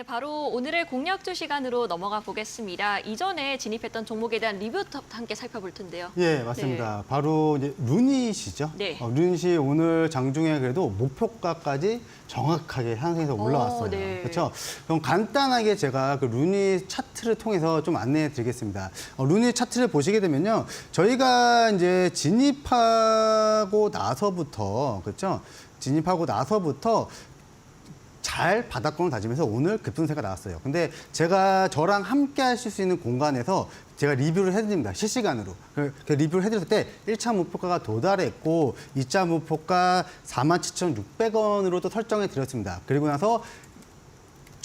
네, 바로 오늘의 공략주 시간으로 넘어가 보겠습니다. 이전에 진입했던 종목에 대한 리뷰부터 함께 살펴볼 텐데요. 예, 맞습니다. 바로 이제 루닛이죠. 네. 어, 루닛이 오늘 장중에 그래도 목표가까지 정확하게 상승해서 올라왔어요. 어, 네. 그렇죠? 그럼 간단하게 제가 그 루닛 차트를 통해서 좀 안내해 드리겠습니다. 어, 루닛 차트를 보시게 되면요. 저희가 이제 진입하고 나서부터 그렇죠? 진입하고 나서부터 잘 바닥권을 다지면서 오늘 급등세가 나왔어요. 근데 제가 저랑 함께 하실 수 있는 공간에서 제가 리뷰를 해드립니다. 실시간으로. 그, 그 리뷰를 해드렸을 때 1차 목표가가 도달했고 2차 목표가 47,600원으로 또 설정해 드렸습니다. 그리고 나서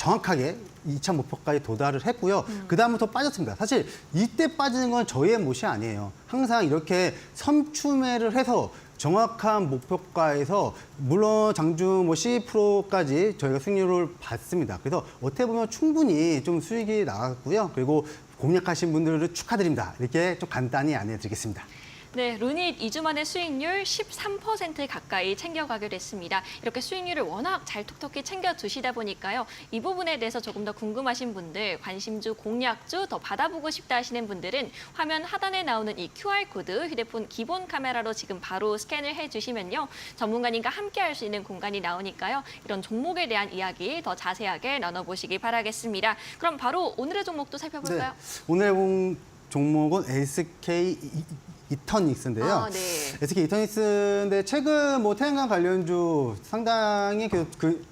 정확하게 2차 목표까지 도달을 했고요. 그 다음부터 빠졌습니다. 사실 이때 빠지는 건 저희의 못이 아니에요. 항상 이렇게 선추매를 해서 정확한 목표가에서 물론 장주 뭐 12%까지 저희가 승률을 받습니다. 그래서 어떻게 보면 충분히 좀 수익이 나왔고요. 그리고 공략하신 분들을 축하드립니다. 이렇게 좀 간단히 안내해 드리겠습니다. 네, 루닛 2주 만에 수익률 13% 가까이 챙겨가게 됐습니다. 이렇게 수익률을 워낙 잘 톡톡히 챙겨두시다 보니까요. 이 부분에 대해서 조금 더 궁금하신 분들, 관심주, 공략주 더 받아보고 싶다 하시는 분들은 화면 하단에 나오는 이 QR코드 휴대폰 기본 카메라로 지금 바로 스캔을 해주시면요. 전문가님과 함께 할 수 있는 공간이 나오니까요. 이런 종목에 대한 이야기 더 자세하게 나눠보시기 바라겠습니다. 그럼 바로 오늘의 종목도 살펴볼까요? 오늘 본 종목은 SK 이- 이터닉스인데요. 아, 네. SK 이터닉스인데 최근 뭐 태양광 관련주 상당히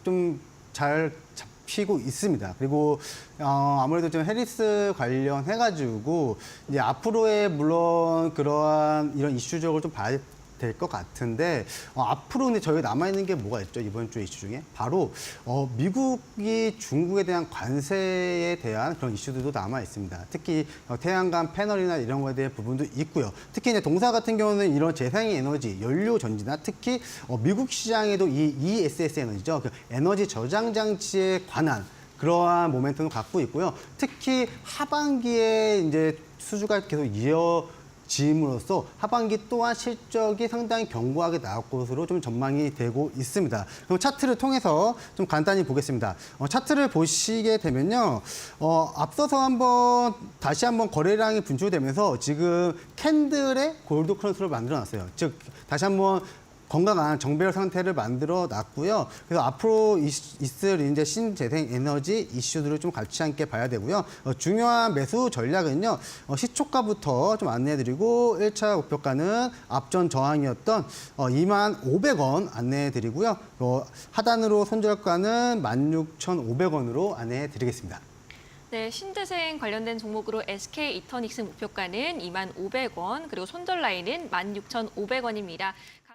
좀잘 잡히고 있습니다. 그리고 어, 아무래도 좀 해리스 관련해가지고 이제 앞으로의 물론 그러한 이런 이슈적으로 좀 봐야 될 것 같은데 어, 앞으로 근데 저희가 남아 있는 게 뭐가 있죠 이번 주 이슈 중에 바로 어, 미국이 중국에 대한 관세에 대한 그런 이슈들도 남아 있습니다. 특히 어, 태양광 패널이나 이런 거에 대한 부분도 있고요. 특히 이제 동사 같은 경우는 이런 재생의 에너지, 연료 전지나 특히 어, 미국 시장에도 이 ESS 에너지죠, 그 에너지 저장 장치에 관한 그러한 모멘텀을 갖고 있고요. 특히 하반기에 이제 수주가 계속 이어 지임으로써 하반기 또한 실적이 상당히 견고하게 나올 것으로 좀 전망이 되고 있습니다. 그럼 차트를 통해서 좀 간단히 보겠습니다. 어, 차트를 보시게 되면요, 어, 앞서서 한번 다시 한번 거래량이 분출되면서 지금 캔들의 골드 크로스를 만들어 놨어요. 즉 다시 한번 건강한 정배열 상태를 만들어 놨고요. 그래서 앞으로 있- 있을 이제 신재생 에너지 이슈들을 좀 같이 함께 봐야 되고요. 어, 중요한 매수 전략은요. 어, 시초가부터 좀 안내해드리고 1차 목표가는 앞전 저항이었던 어, 2만 500원 안내해드리고요. 어, 하단으로 손절가는 16,500원으로 안내해드리겠습니다. 네, 신재생 관련된 종목으로 SK 이터닉스 목표가는 2만 500원, 그리고 손절 라인은 16,500원입니다.